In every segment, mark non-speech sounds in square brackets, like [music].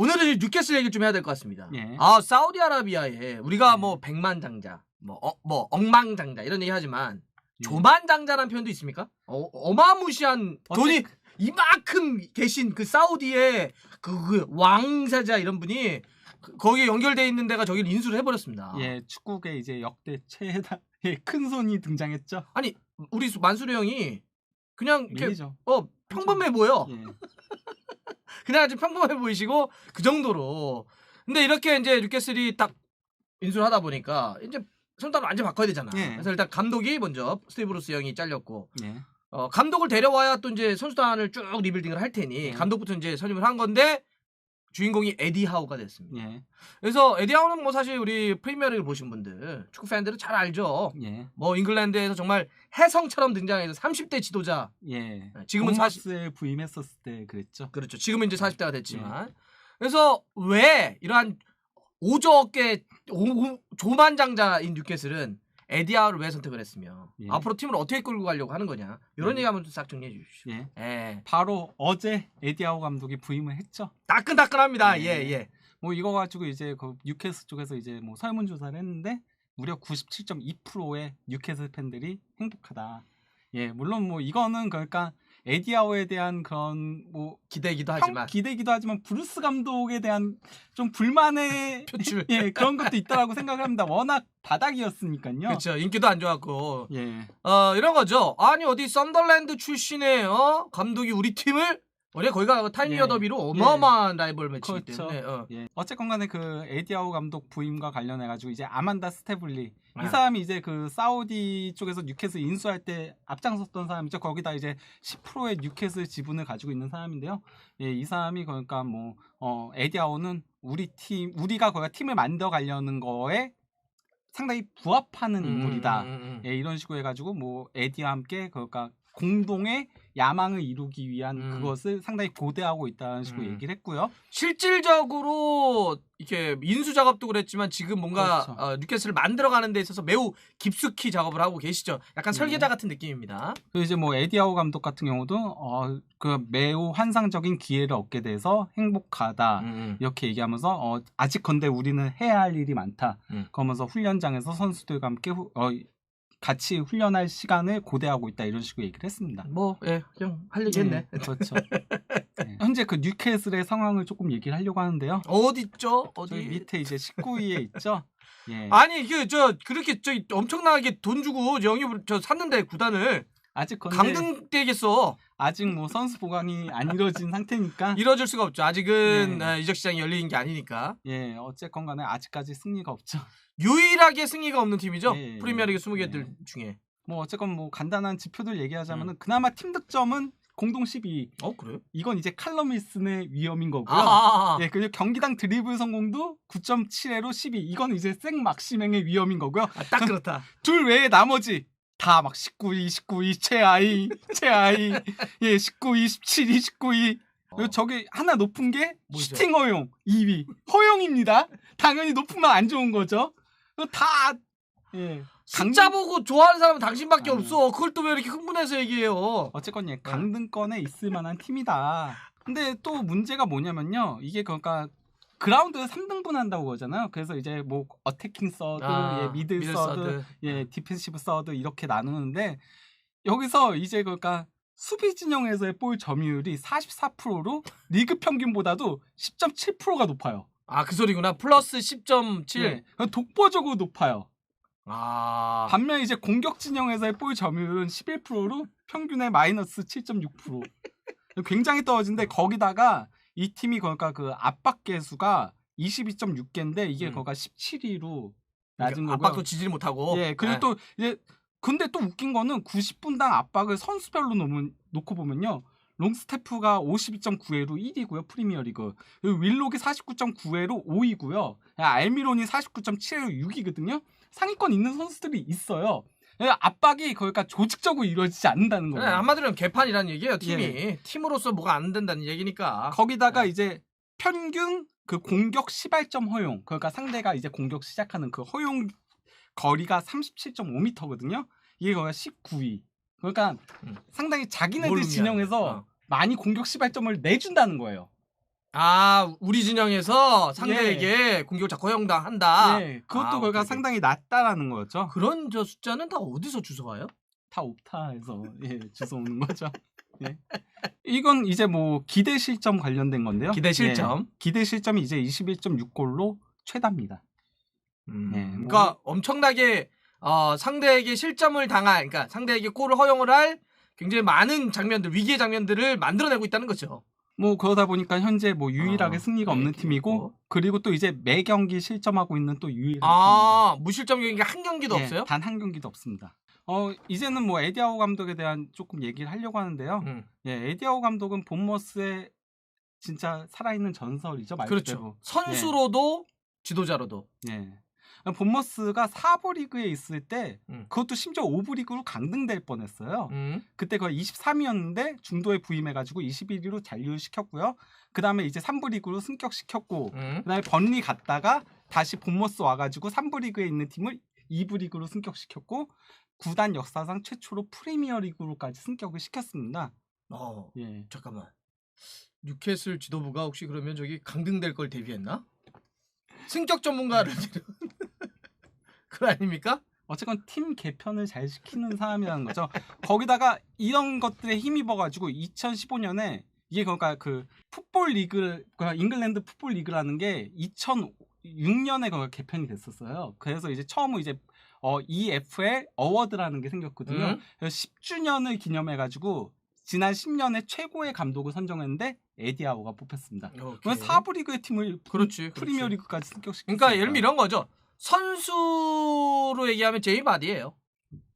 오늘은 뉴캐슬 얘기 좀 해야 될 것 같습니다. 예. 아 사우디아라비아에 우리가 네. 뭐 백만장자, 뭐, 어, 뭐 억망장자 이런 얘기 하지만 예. 조만장자라는 표현도 있습니까? 어, 어마무시한 돈이 이만큼 계신 그 사우디의 그, 그 왕세자 이런 분이 그- 거기에 연결돼 있는 데가 저기를 인수를 해버렸습니다. 예, 축구계 이제 역대 최다 예, 큰 손이 등장했죠. 아니 우리 수- 만수리 형이 그냥 이렇게 밀리죠. 어 평범해 보여. 예. [laughs] [laughs] 그냥 아주 평범해 보이시고 그 정도로. 근데 이렇게 이제 뉴캐슬이 딱 인수를 하다 보니까 이제 손가락 완전 바꿔야 되잖아. 예. 그래서 일단 감독이 먼저 스티브 루스 형이 잘렸고 예. 어, 감독을 데려와야 또 이제 선수단을 쭉 리빌딩을 할 테니 예. 감독부터 이제 선임을 한 건데 주인공이 에디 하우가 됐습니다. 예. 그래서 에디 하우는 뭐 사실 우리 프리미어리그 보신 분들 축구 팬들은 잘 알죠. 예. 뭐 잉글랜드에서 정말 혜성처럼 등장해서 30대 지도자. 예. 지금은 40에 부임했었을 때 그랬죠. 그렇죠. 지금은 이제 40대가 예. 됐지만. 그래서 왜 이러한 오저어깨 오- 조만장자인 뉴캐슬은 에디아를 왜 선택을 했으며 예. 앞으로 팀을 어떻게 끌고 가려고 하는 거냐 이런 예. 얘기 한번 좀싹 정리해 주십시오. 예. 예. 바로 어제 에디아우 감독이 부임을 했죠. 따끈따끈합니다. 예. 예, 예. 뭐 이거 가지고 이제 그 뉴캐슬 쪽에서 이제 뭐 설문 조사를 했는데 무려 97.2%의 뉴캐슬 팬들이 행복하다. 예, 물론 뭐 이거는 그러니까 에디아오에 대한 그런 뭐 기대기도 평- 하지만 기대기도 하지만 브루스 감독에 대한 좀 불만의 [laughs] 표출. 예 그런 것도 있다라고 생각을 합니다. 워낙 바닥이었으니까요. 그렇죠. 인기도 안 좋았고 예, 어 이런 거죠. 아니 어디 썬더랜드 출신의 어 감독이 우리 팀을 원래 거기가 타이니어 예. 더비로 어마어마한 라이벌 매치이기 그렇죠. 때문에 어. 예. 어쨌건 간에 그 에디아오 감독 부임과 관련해 가지고 이제 아만다 스테블리 아. 이 사람이 이제 그 사우디 쪽에서 뉴캐슬 인수할 때 앞장섰던 사람이죠. 거기다 이제 10%의 뉴캐슬 지분을 가지고 있는 사람인데요. 예, 이 사람이 그러니까 뭐 어, 에디아오는 우리 팀 우리가 거기가 팀을 만들어 가려는 거에 상당히 부합하는 인물이다. 음, 음, 음. 예, 이런 식으로 해가지고 뭐 에디와 함께 그러니까 공동의 야망을 이루기 위한 음. 그것을 상당히 고대하고 있다는 식으로 음. 얘기를 했고요. 실질적으로 이렇게 인수 작업도 그랬지만 지금 뭔가 그렇죠. 어, 뉴캐슬을 만들어가는 데 있어서 매우 깊숙이 작업을 하고 계시죠. 약간 네. 설계자 같은 느낌입니다. 그리고 이제 뭐 에디아오 감독 같은 경우도 어, 그 매우 환상적인 기회를 얻게 돼서 행복하다. 음, 이렇게 얘기하면서 어, 아직 건데 우리는 해야 할 일이 많다. 음. 그러면서 훈련장에서 선수들과 함께 후- 어, 같이 훈련할 시간을 고대하고 있다 이런 식으로 얘기를 했습니다. 뭐, 예, 그냥 할 얘기 했네. 네, 그렇죠. 네. [laughs] 현재 그 뉴캐슬의 상황을 조금 얘기를 하려고 하는데요. 어디 있죠? 어디? 저기 밑에 이제 19위에 있죠. 예. [laughs] 아니, 그, 저, 그렇게, 저, 엄청나게 돈 주고 영입을, 저, 샀는데, 구단을. 아직 건데 강등되겠어. 아직 뭐 선수 보강이 안 이루어진 상태니까 [laughs] 이뤄질 수가 없죠. 아직은 네. 어, 이적 시장이 열리는 게 아니니까. 예 어쨌건 간에 아직까지 승리가 없죠. 유일하게 승리가 없는 팀이죠. 예, 예, 프리미어리그 예. 20개들 중에. 뭐 어쨌건 뭐 간단한 지표들 음. 얘기하자면은 그나마 팀 득점은 공동 12. 어, 그래요? 이건 이제 칼럼 윌슨의 위험인 거고요. 아, 아, 아. 예, 그리고 경기당 드리블 성공도 9.7회로 12. 이건 이제 생 막시맹의 위험인 거고요. 아, 딱 그렇다. 둘 외에 나머지 다 막 19위, 19위, 최하위, 최하위, 예, 19위, 17위, 19위. 그리고 어. 저게 하나 높은 게 뭐죠? 슈팅 허용 2위. 허용입니다. 당연히 높으면 안 좋은 거죠. 다 예. 숫자 보고 좋아하는 사람은 당신밖에 아. 없어. 그걸 또 왜 이렇게 흥분해서 얘기해요? 어쨌건 네. 예, 강등권에 있을 만한 팀이다. 근데 또 문제가 뭐냐면요. 이게 그러니까 그라운드 3등분 한다고 그러잖아요. 그래서 이제 뭐 어태킹 서드, 아, 예, 미들, 미들 서드, 서드. 예, 디펜시브 서드 이렇게 나누는데 여기서 이제 그러니까 수비 진영에서의 볼 점유율이 44%로 리그 평균보다도 10.7%가 높아요. 아, 그 소리구나. 플러스 10.7. 예, 독보적으로 높아요. 아. 반면 이제 공격 진영에서의 볼 점유율은 11%로 평균의 마이너스 7.6%. 굉장히 떨어진데 거기다가 이 팀이 그러니까 그 압박 개수가 22.6개인데 이게 음. 거기가 17위로 낮은 거고요. 압박도 지질 못하고. 예, 그리고 네. 또 이제 근데 또 웃긴 거는 90분당 압박을 선수별로 놓으면, 놓고 보면요. 롱스테프가 52.9회로 1위고요. 프리미어리그. 윌록이 49.9회로 5위고요. 알미론이 49.7회로 6위거든요. 상위권 있는 선수들이 있어요. 예, 압박이 그러니까 조직적으로 이루어지지 않는다는 거예요. 한마디로 개판이라는 얘기예요, 팀이. 예. 팀으로서 뭐가 안 된다는 얘기니까. 거기다가 네. 이제 평균 그 공격 시발점 허용. 그러니까 상대가 이제 공격 시작하는 그 허용 거리가 37.5m거든요. 이게 거기가 19위. 그러니까 음. 상당히 뭘 자기네들 진영에서? 어. 많이 공격 시발점을 내준다는 거예요. 아 우리 진영에서 상대에게 공격 을 자꾸 허용당한다. 예, 그것도 아, 거기가 오케이, 오케이. 상당히 낮다라는 거죠. 그런 저 숫자는 다 어디서 주워와요? 다 옵타에서 예, 주워 오는 거죠. 예. 이건 이제 뭐 기대 실점 관련된 건데요. 기대 실점. 예, 기대 실점이 이제 21.6골로 최다입니다. 음, 예, 뭐- 그러니까 엄청나게 어, 상대에게 실점을 당할, 그러니까 상대에게 골을 허용을 할 굉장히 많은 장면들, 위기의 장면들을 만들어내고 있다는 거죠. 뭐 그러다 보니까 현재 뭐 유일하게 아, 승리가 없는 이렇게 팀이고 있고. 그리고 또 이제 매 경기 실점하고 있는 또 유일한 아 무실점 경기가 한 경기도 팀입니다. 없어요? 단 한 경기도 없습니다. 어 이제는 뭐 에디아오 감독에 대한 조금 얘기를 하려고 하는데요. 음, 예, 에디아오 감독은 본머스의 진짜 살아있는 전설이죠 말 그렇죠. 그대로. 선수로도 지도자로도. 예. 본머스가 4부 리그에 있을 때 음. 그것도 심지어 5부 리그로 강등될 뻔했어요. 음. 그때 거의 23위였는데 중도에 부임해가지고 21위로 잔류시켰고요. 그 다음에 이제 3부 리그로 승격시켰고 음. 그 다음에 번리 갔다가 다시 본머스 와가지고 3부 리그에 있는 팀을 2부 리그로 승격시켰고 구단 역사상 최초로 프리미어 리그로까지 승격을 시켰습니다. 어 예. 잠깐만. 뉴캐슬 지도부가 혹시 그러면 저기 강등될 걸 대비했나? 승격 전문가를 [laughs] 그거 아닙니까? 어쨌건 팀 개편을 잘 시키는 사람이라는 거죠. 거기다가 이런 것들에 힘입어가지고 2015년에 이게 그러니까 그 풋볼 리그, 그러니까 잉글랜드 풋볼 리그라는 게 2006년에 그 개편이 됐었어요. 그래서 이제 처음으로 이제 어, EFL 어워드라는 게 생겼거든요. 음. 그래서 10주년을 기념해가지고 지난 10년에 최고의 감독을 선정했는데 에디아오가 뽑혔습니다. 오케이. 그래서 4부 리그의 팀을 그렇지. 프리미어. 리그까지 승격시켰어요. 그러니까 예를 들면 이런 거죠. 선수로 얘기하면 제이 바디예요.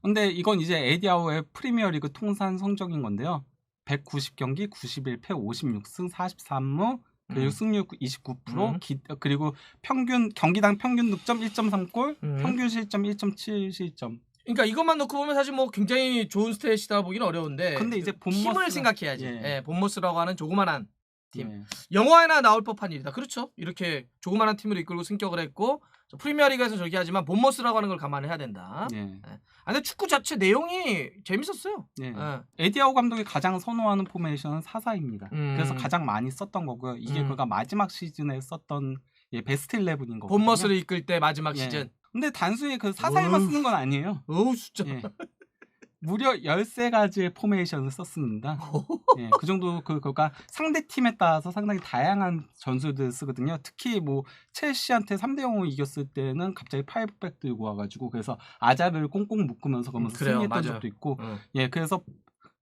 근데 이건 이제 에디아오의 프리미어리그 통산 성적인 건데요. 190경기 91패 56승 43무 그리고 음. 승률 29% 음. 기- 그리고 평균 경기당 평균 득점 1.3골 음. 평균 실점 1.7 실점. 그러니까 이것만 놓고 보면 사실 뭐 굉장히 좋은 스탯이다 보기는 어려운데 근데 이제 힘을 본머스가- 생각해야지. 예. 예, 본머스라고 하는 조그만한 팀. 예. 영화에나 나올 법한 일이다. 그렇죠? 이렇게 조그만한 팀을 이끌고 승격을 했고 저 프리미어리그에서 저기 하지만 본머스라고 하는 걸 감안해야 된다. 예. 아, 근데 축구 자체 내용이 재밌었어요. 예. 예. 에디아오 감독이 가장 선호하는 포메이션은 사사입니다. 음. 그래서 가장 많이 썼던 거고요. 이게 음. 그가 마지막 시즌에 썼던 예, 베스트 11인 거거든요. 본머스를 이끌 때 마지막 예. 시즌. 근데 단순히 그 사사에만. 쓰는 건 아니에요. 어우 진짜. [laughs] 예. 무려 13가지의 포메이션을 썼습니다. [laughs] 예, 그 정도 그 그러니까 상대 팀에 따라서 상당히 다양한 전술들을 쓰거든요. 특히 뭐 첼시한테 3대 0을 이겼을 때는 갑자기 파이브백 들고 와 가지고 그래서 아자를 꽁꽁 묶으면서 음, 그래요, 승리했던 맞아요. 적도 있고. 응. 예, 그래서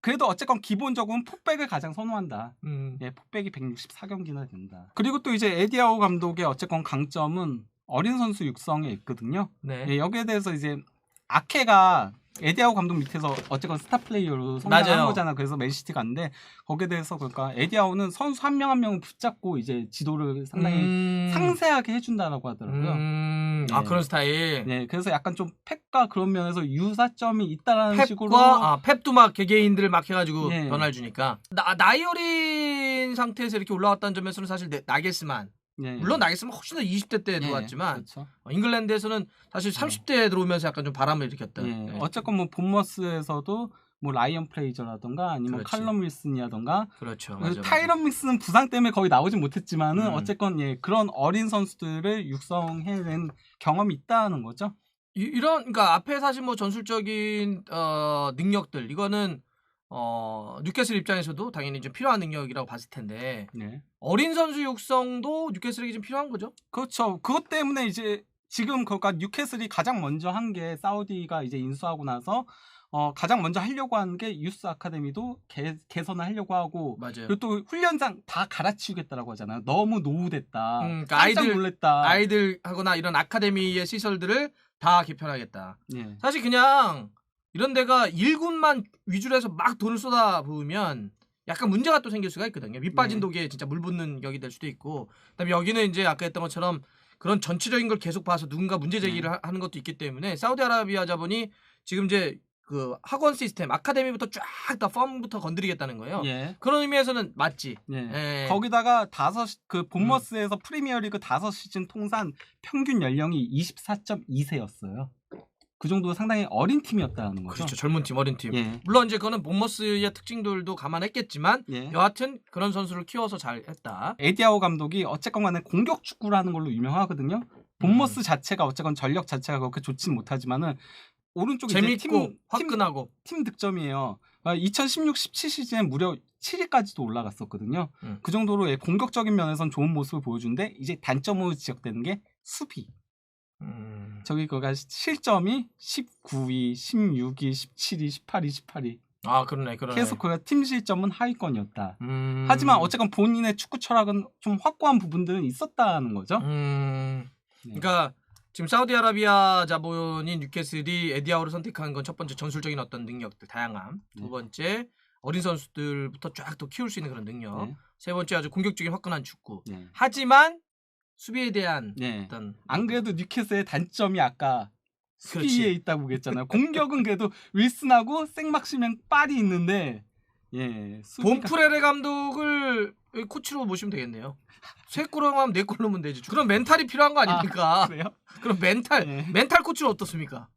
그래도 어쨌건 기본적으로는 폭백을 가장 선호한다. 음. 예, 폭백이 164경기나 된다. 그리고 또 이제 에디아오 감독의 어쨌건 강점은 어린 선수 육성에 있거든요. 네. 예, 여기에 대해서 이제 아케가 에디아오 감독 밑에서 어쨌건 스타 플레이어로 성장한 맞아요. 거잖아. 그래서 맨시티 갔는데 거기에 대해서 그러니까 에디아오는 선수 한 명 한 명을 붙잡고 이제 지도를 상당히 음. 상세하게 해준다라고 하더라고요. 음. 아 네. 그런 스타일. 네, 그래서 약간 좀 펩과 그런 면에서 유사점이 있다라는 펩과 식으로 아, 펩도 막 개개인들을 막 해가지고 예. 변화를 주니까 나, 나이 어린 상태에서 이렇게 올라왔다는 점에서는 사실 네- 나게스만 예, 물론 나게스만 훨씬 더 20대 때 예, 들어왔지만 그렇죠. 어, 잉글랜드에서는 사실 30대에 들어오면서 약간 좀 바람을 일으켰던 예, 네. 어쨌건 뭐 본머스에서도 뭐 라이언 플레이저라던가 아니면 그렇지. 칼럼 윌슨이라던가 그렇죠 그래서 맞아. 타이런 믹스는 부상 때문에 거의 나오진 못했지만은 음. 어쨌건 예 그런 어린 선수들을 육성해낸 경험이 있다는 거죠. 이, 이런 그러니까 앞에 사실 뭐 전술적인 어, 능력들 이거는 어, 뉴캐슬 입장에서도 당연히 좀 필요한 능력이라고 봤을 텐데 네. 어린 선수 육성도 뉴캐슬에게 좀 필요한 거죠. 그렇죠. 그것 때문에 이제 지금 그러니까 뉴캐슬이 가장 먼저 한 게 사우디가 이제 인수하고 나서 어 가장 먼저 하려고 하는 게 유스 아카데미도 개, 개선을 하려고 하고 맞아요. 그리고 또 훈련장 다 갈아치우겠다라고 하잖아요. 너무 노후됐다. 음, 그러니까 아이들- 놀랬다. 아이들 하거나 이런 아카데미의 시설들을 다 개편하겠다. 예. 사실 그냥 이런 데가 일군만 위주로 해서 막 돈을 쏟아 부으면 약간 문제가 또 생길 수가 있거든요. 밑빠진 네. 독에 진짜 물 붓는 격이 될 수도 있고. 그다음에 여기는 이제 아까 했던 것처럼 그런 전체적인 걸 계속 봐서 누군가 문제 제기를 네. 하- 하는 것도 있기 때문에 사우디아라비아 자본이 지금 이제 그 학원 시스템 아카데미부터 쫙 다 펌부터 건드리겠다는 거예요. 예. 그런 의미에서는 맞지. 예. 예. 거기다가 다섯 시- 그 음. 본머스에서 프리미어리그 다섯 시즌 통산 평균 연령이 24.2세였어요. 그 정도 상당히 어린 팀이었다는 거죠. 그렇죠. 젊은 팀, 어린 팀. 예. 물론 이제 그거는 본머스의 특징들도 감안했겠지만 예. 여하튼 그런 선수를 키워서 잘 했다. 에디아오 감독이 어쨌건 간에 공격 축구라는 걸로 유명하거든요. 본머스 음. 자체가 어쨌건 전력 자체가 그렇게 좋진 못하지만은 오른쪽에 재밌고 팀, 팀, 화끈하고. 팀 득점이에요. 2016-17 시즌에 무려 7위까지도 올라갔었거든요. 음. 그 정도로 예, 공격적인 면에선 좋은 모습을 보여주는데 이제 단점으로 지적되는 게 수비. 음. 저기 거가 실점이 19위, 16위, 17위, 18위, 18위. 아 그러네, 그러네. 계속 그팀 실점은 하위권이었다. 음. 하지만 어쨌건 본인의 축구 철학은 좀 확고한 부분들은 있었다는 거죠. 음. 네. 그러니까 지금 사우디아라비아 자본인 뉴캐슬이 에디아오를 선택한 건 첫 번째 전술적인 어떤 능력들 다양함. 두 네. 번째 어린 선수들부터 쫙 또 키울 수 있는 그런 능력. 네. 세 번째 아주 공격적인 화끈한 축구. 네. 하지만 수비에 대한 네. 어떤 안 그래도 뉴캐슬의 단점이 아까 수비에 그렇지. 있다고 그랬잖아요. 공격은 그래도 윌슨하고 생막시면 빨이 있는데 예 본프레레 감독을 코치로 모시면 되겠네요. 세 골을 하면 네골 넣으면 되지. 그런 멘탈이 필요한 거 아닙니까? 그래요? 그럼 멘탈 예. 멘탈 코치는 어떻습니까?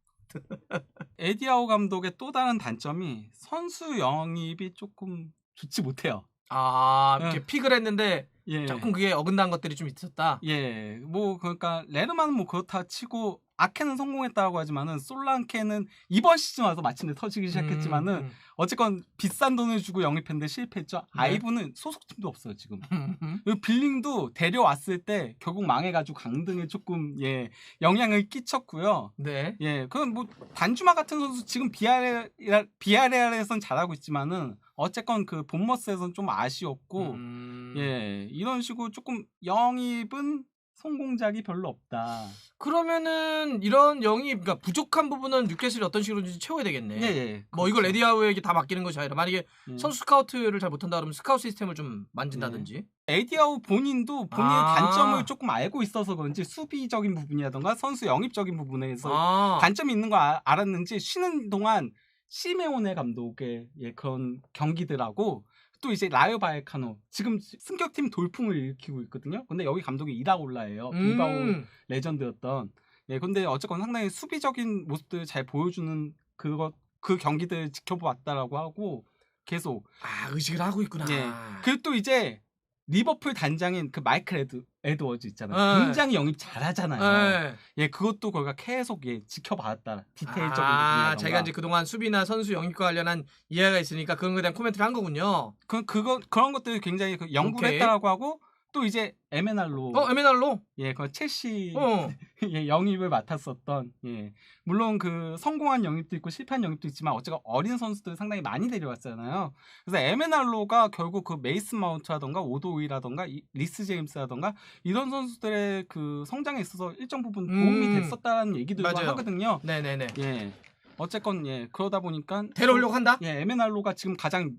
에디아오 감독의 또 다른 단점이 선수 영입이 조금 좋지 못해요. 아 이렇게 예. 픽을 했는데 예. 조금 그게 어긋난 것들이 좀 있었다. 예, 뭐 그러니까 레르만은 뭐 그렇다 치고 아케는 성공했다고 하지만은 솔랑케는 이번 시즌 와서 마침내 터지기 시작했지만은 음, 어쨌건 비싼 돈을 주고 영입했는데 실패했죠. 네. 아이브는 소속팀도 없어요 지금. 음, 음. 그 빌링도 데려왔을 때 결국 망해가지고 강등에 조금 예 영향을 끼쳤고요. 네. 예, 그건 뭐 단주마 같은 선수 지금 비아레 비아레알에선 잘하고 있지만은 어쨌건 그 본머스에선 좀 아쉬웠고 음. 예 이런 식으로 조금 영입은 성공작이 별로 없다. 그러면은 이런 영입, 그러니까 부족한 부분은 뉴캐슬이 어떤 식으로든지 채워야 되겠네. 예, 예. 뭐 이걸 그렇죠. 에디아우에게 다 맡기는 것이 아니라 만약에 예. 선수 스카우트를 잘 못한다 그러면 스카우트 시스템을 좀 만진다든지. 에디아우 본인도 본인의 아. 단점을 조금 알고 있어서 그런지 수비적인 부분이라던가 선수 영입적인 부분에서 아. 단점이 있는 거 아- 알았는지 쉬는 동안 시메오네 감독의 예, 그런 경기들하고 또 이제 라요 바에카노 지금 승격팀 돌풍을 일으키고 있거든요. 근데 여기 감독이 이라올라예요. 빌바오 음. 레전드였던. 예, 근데 어쨌건 상당히 수비적인 모습들을 잘 보여주는 그것 그 경기들 지켜봤다라고 하고 계속 아 의식을 하고 있구나. 예. 그리고 또 이제 리버풀 단장인 그 마이클 에드, 에드워즈 있잖아요. 네. 굉장히 영입 잘하잖아요. 예. 예, 그것도 거기가 계속 예, 지켜봤다. 디테일적인 아. 자기가 이제 그동안 수비나 선수 영입과 관련한 이해가 있으니까 그런 거에 대한 코멘트를 한 거군요. 그 그거 그런 것들을 굉장히 그 연구를 오케이. 했다라고 하고 또 이제 에메날로 어, 에메날로. 예, 그 첼시 어. [laughs] 예, 영입을 맡았었던 예. 물론 그 성공한 영입도 있고 실패한 영입도 있지만 어쨌건 어린 선수들 상당히 많이 데려왔잖아요. 그래서 에메날로가 결국 그 메이슨 마운트라던가 오도이라던가 이- 리스 제임스라던가 이런 선수들의 그 성장에 있어서 일정 부분 도움이 음. 됐었다는 얘기들도 맞아요. 하거든요. 네, 네, 네. 예. 어쨌건 예 그러다 보니까 데려오려고 한다. 예 에메날로가 지금 가장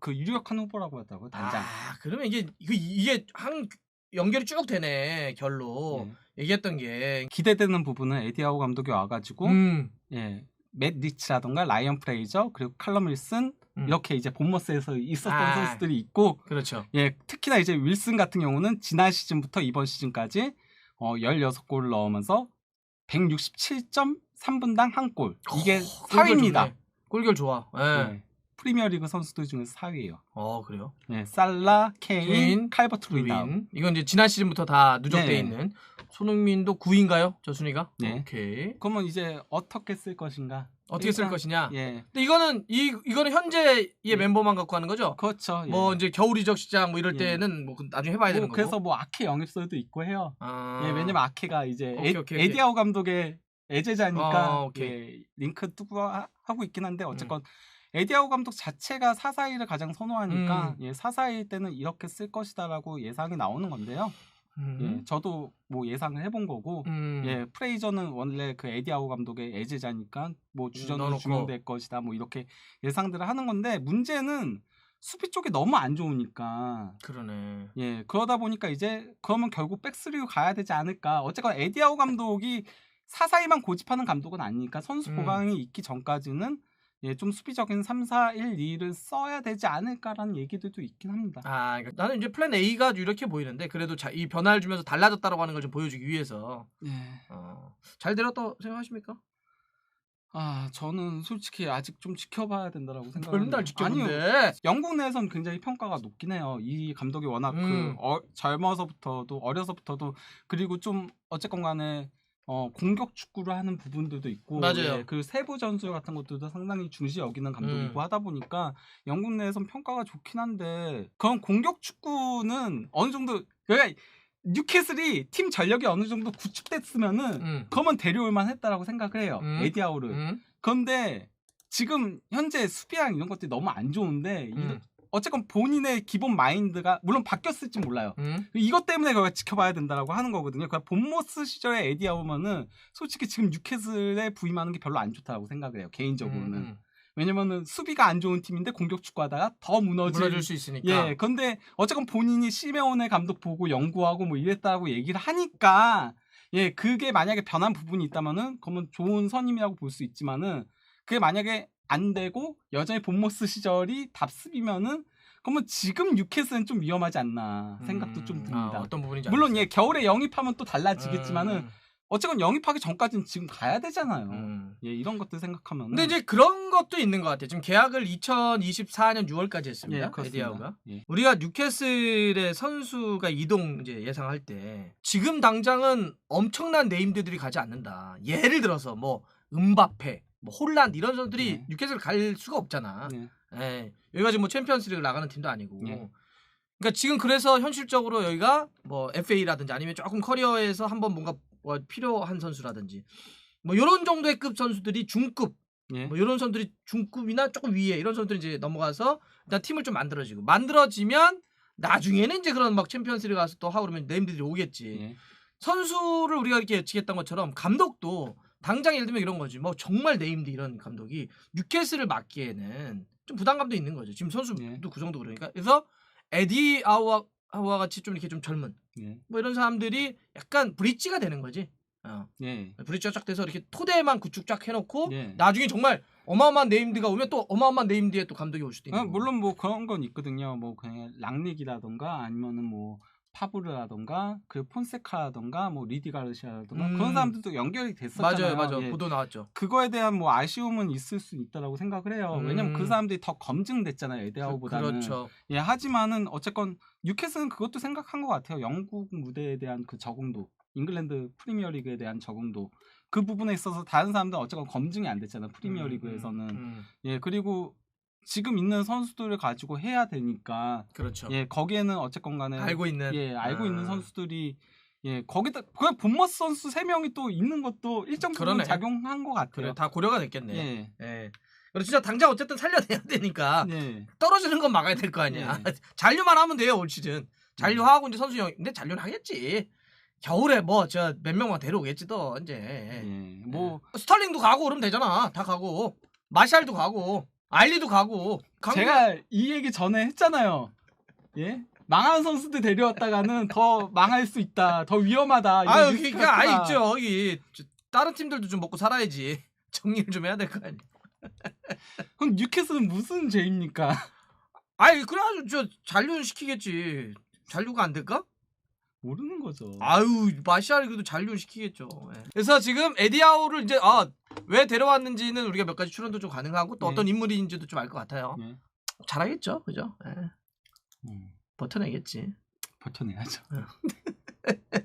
그 유력한 후보라고 하더라고요 단장. 아, 그러면 이게 이거 이게 한 연결이 쭉 되네 결로 예. 얘기했던 게. 기대되는 부분은 에디아우 감독이 와가지고 음. 예, 맷 리치라던가 라이언 프레이저 그리고 칼럼 윌슨 음. 이렇게 이제 본머스에서 있었던 아. 선수들이 있고 그렇죠. 예, 특히나 이제 윌슨 같은 경우는 지난 시즌부터 이번 시즌까지 어 16골을 넣으면서 167.3분당 한 골. 이게 어, 골결 4위입니다. 좋네. 골결 좋아. 예. 예. 프리미어리그 선수들 중에서 4위예요. 어, 그래요. 예, 살라, 케인, 케인, 칼버트 루인. 루인. 이건 이제 지난 시즌부터 다 누적돼 네. 있는 손흥민도 9위인가요? 저 순위가? 네. 오케이. 그러면 이제 어떻게 쓸 것인가? 어떻게 쓸 일단, 것이냐? 예. 근데 이거는 이 이거는 현재의 예. 멤버만 갖고 하는 거죠? 그렇죠. 예. 뭐 이제 겨울 이적 시장 뭐 이럴 예. 때는 뭐 나중에 해봐야 되는 뭐 거고. 그래서 뭐 아케 영입설도 있고 해요. 아. 예, 왜냐면 아케가 이제 오케이, 에, 오케이, 오케이. 에디아우 감독의 애제자니까 어, 오케이. 예, 링크 뜨고 하, 고 있긴 한데 어쨌건 음. 에디아우 감독 자체가 사사이를 가장 선호하니까 음. 예, 사사이 때는 이렇게 쓸 것이다라고 예상이 나오는 건데요. 음. 예, 저도 뭐 예상을 해본 거고 음. 예, 프레이저는 원래 그 에디아우 감독의 애제자니까 뭐 주전으로 넣어놓고. 주명될 것이다 뭐 이렇게 예상들을 하는 건데 문제는 수비 쪽이 너무 안 좋으니까 그러네. 예, 그러다 보니까 이제 그러면 결국 백스리로 가야 되지 않을까. 어쨌건 에디아우 감독이 사사이만 고집하는 감독은 아니니까 선수 음. 보강이 있기 전까지는 예, 좀 수비적인 3, 4, 1, 2를 써야 되지 않을까라는 얘기들도 있긴 합니다. 아, 그러니까 나는 이제 플랜 A가 이렇게 보이는데 그래도 자, 이 변화를 주면서 달라졌다라고 하는 걸 좀 보여주기 위해서 예. 어, 잘 되었다고 생각하십니까? 아 저는 솔직히 아직 좀 지켜봐야 된다라고 생각합니다. 아니요, 지켰는데. 영국 내에선 굉장히 평가가 높긴 해요. 이 감독이 워낙 음. 그 어, 젊어서부터도 어려서부터도 그리고 좀 어쨌건 간에 어, 공격 축구를 하는 부분들도 있고 맞아요. 예, 그 세부 전술 같은 것들도 상당히 중시 여기는 감독이고 음. 하다 보니까 영국 내에선 평가가 좋긴 한데 그런 공격 축구는 어느 정도 그러니까 뉴캐슬이 팀 전력이 어느 정도 구축됐으면은 음. 그러면 데려올 만 했다라고 생각을 해요. 음. 에디아우를. 음. 그런데 지금 현재 수비랑 이런 것들이 너무 안 좋은데 이- 음. 어쨌건 본인의 기본 마인드가 물론 바뀌었을지 몰라요. 음. 이것 때문에 그걸 지켜봐야 된다라고 하는 거거든요. 그러니까 본모스 시절에 에디 아우면은 솔직히 지금 뉴캐슬에 부임하는 게 별로 안 좋다고 생각을 해요. 개인적으로는. 음. 왜냐면은 수비가 안 좋은 팀인데 공격 축구하다가 더 무너질 무너질 수 있으니까. 예, 근데 어쨌건 본인이 시메온의 감독 보고 연구하고 뭐 이랬다고 얘기를 하니까 예, 그게 만약에 변한 부분이 있다면은 그러면 좋은 선임이라고 볼 수 있지만은 그게 만약에 안 되고 여전히 본모스 시절이 답습이면은 그러면 지금 뉴캐슬은 좀 위험하지 않나 생각도 좀 음. 듭니다. 아, 어떤 부분인지 물론. 예, 겨울에 영입하면 또 달라지겠지만은 음. 어쨌건 영입하기 전까지는 지금 가야 되잖아요. 음. 예, 이런 것들 생각하면 근데 이제 그런 것도 있는 것 같아요. 지금 계약을 2024년 6월까지 예, 했습니다. 그렇습니다. 에디아우가. 예. 우리가 뉴캐슬의 선수가 이동 이제 예상할 때 지금 당장은 엄청난 네임드들이 가지 않는다. 예를 들어서 뭐 음바페, 뭐 홀란드 이런 선수들이 네. 뉴캐슬 갈 수가 없잖아. 네. 예. 여기가 지금 뭐 챔피언스리그 나가는 팀도 아니고. 네. 그러니까 지금 그래서 현실적으로 여기가 뭐 FA라든지 아니면 조금 커리어에서 한번 뭔가 뭐 필요한 선수라든지 뭐 이런 정도의 급 선수들이 중급 예. 뭐 이런 선수들이 중급이나 조금 위에 이런 선수들이 이제 넘어가서 일단 팀을 좀 만들어지고 만들어지면 나중에는 이제 그런 막 챔피언스리그 가서 또 하고 그러면 네임들이 오겠지. 예. 선수를 우리가 이렇게 예측했던 것처럼 감독도 당장 예를 들면 이런 거지. 뭐 정말 네임드 이런 감독이 뉴캐슬을 맡기에는 좀 부담감도 있는 거죠. 지금 선수도 예. 그 정도 그러니까. 그래서 에디 아우와 아우와 같이 좀 이렇게 좀 젊은 예. 뭐 이런 사람들이 약간 브릿지가 되는 거지. 어. 예. 브릿지가 쫙 돼서 이렇게 토대만 구축 쫙 해놓고 예. 나중에 정말 어마어마한 네임드가 오면 또 어마어마한 네임드에 또 감독이 올 수도 있는 아. 물론 뭐 그런 건 있거든요. 뭐 그냥 랑릭이라던가 아니면은 뭐 파브르라던가 그 폰세카라던가 뭐 리디 가르시아라던가 음. 그런 사람들도 연결이 됐었잖아요. 맞아요, 맞아요. 예. 보도 나왔죠. 그거에 대한 뭐 아쉬움은 있을 수 있다라고 생각을 해요. 음. 왜냐면 그 사람들이 더 검증됐잖아요. 에데아우보다는. 그렇죠. 예, 하지만은 어쨌건 뉴캐슬은 그것도 생각한 것 같아요. 영국 무대에 대한 그 적응도, 잉글랜드 프리미어리그에 대한 적응도 그 부분에 있어서 다른 사람들은 어쨌건 검증이 안 됐잖아요. 프리미어리그에서는. 음, 음. 예, 그리고 지금 있는 선수들을 가지고 해야 되니까 그렇죠. 예, 거기에는 어쨌건 간에 알고 있는. 예, 알고 아. 있는 선수들이 예, 거기다 그냥 본머스 선수 세 명이 또 있는 것도 일정 부분 그러네. 작용한 것 같아요. 그래 다 고려가 됐겠네. 예. 예. 그리고 진짜 당장 어쨌든 살려내야 [laughs] 되니까 예. 떨어지는 건 막아야 될 거 아니야. 예. [laughs] 잔류만 하면 돼요 올 시즌. 잔류하고 이제 선수 영, 근데 잔류는 하겠지. 겨울에 뭐 저 몇 명만 데려오겠지 또 이제. 예. 뭐 스털링도 가고 그러면 되잖아. 다 가고 마샬도 가고 알리도 가고. 강민- 제가 이 얘기 전에 했잖아요. 예? 망한 선수들 데려왔다가는 더 망할 수 있다. 더 위험하다. 이런 아 여기 리스크가 그러니까 아 크다. 있죠. 여기 저- 다른 팀들도 좀 먹고 살아야지. [laughs] 정리를 좀 해야 될 거 아니야. [laughs] 그럼 뉴캐슬은 무슨 죄입니까? 아이 그래가지고 저 잔류는 시키겠지. 잔류가 안 될까? 모르는 거죠. 아유 마샬 그래도 잔류 시키겠죠. 예. 그래서 지금 에디아오를 이제 아 왜 데려왔는지는 우리가 몇 가지 추론도 좀 가능하고 또 네. 어떤 인물인지도 좀 알 것 같아요. 예. 잘하겠죠, 그죠? 예. 음, 버텨내겠지. 버텨내야죠. [laughs]